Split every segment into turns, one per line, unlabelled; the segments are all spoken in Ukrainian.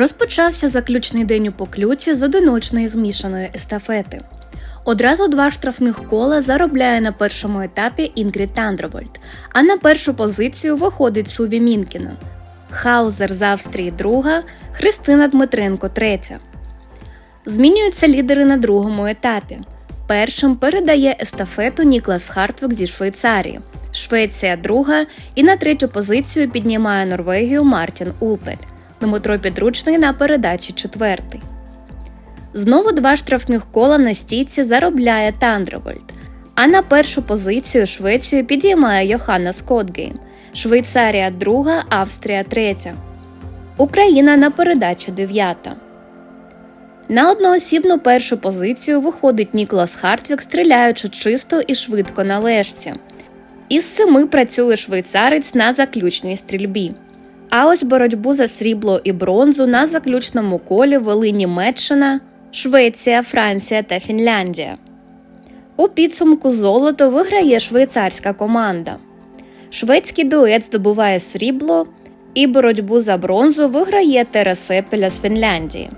Розпочався заключний день у поклюці з одиночної змішаної естафети. Одразу два штрафних кола заробляє на першому етапі Інгрід Тандровольт, а на першу позицію виходить Суві Мінкіна. Хаузер з Австрії друга, Христина Дмитренко третя. Змінюються лідери на другому етапі. Першим передає естафету Ніклас Хартвік зі Швейцарії. Швеція друга і на третю позицію піднімає Норвегію Мартін Улпель. Дмитро Підручний на передачі четвертий. Знову два штрафних кола на стійці заробляє Тандровольт. А на першу позицію Швецію підіймає Йоханна Скотгейм. Швейцарія друга, Австрія третя. Україна на передачі дев'ята. На одноосібну першу позицію виходить Ніклас Хартвік, стріляючи чисто і швидко на лежці. Із семи працює швейцарець на заключній стрільбі. А ось боротьбу за срібло і бронзу на заключному колі вели Німеччина, Швеція, Франція та Фінляндія. У підсумку золото виграє швейцарська команда. Шведський дует здобуває срібло, і боротьбу за бронзу виграє Тересепеля з Фінляндії.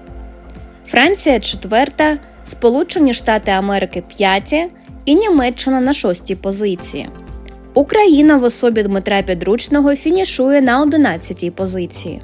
Франція четверта, Сполучені Штати Америки п'яті і Німеччина на шостій позиції. Україна в особі Дмитра Підручного фінішує на 11-й позиції.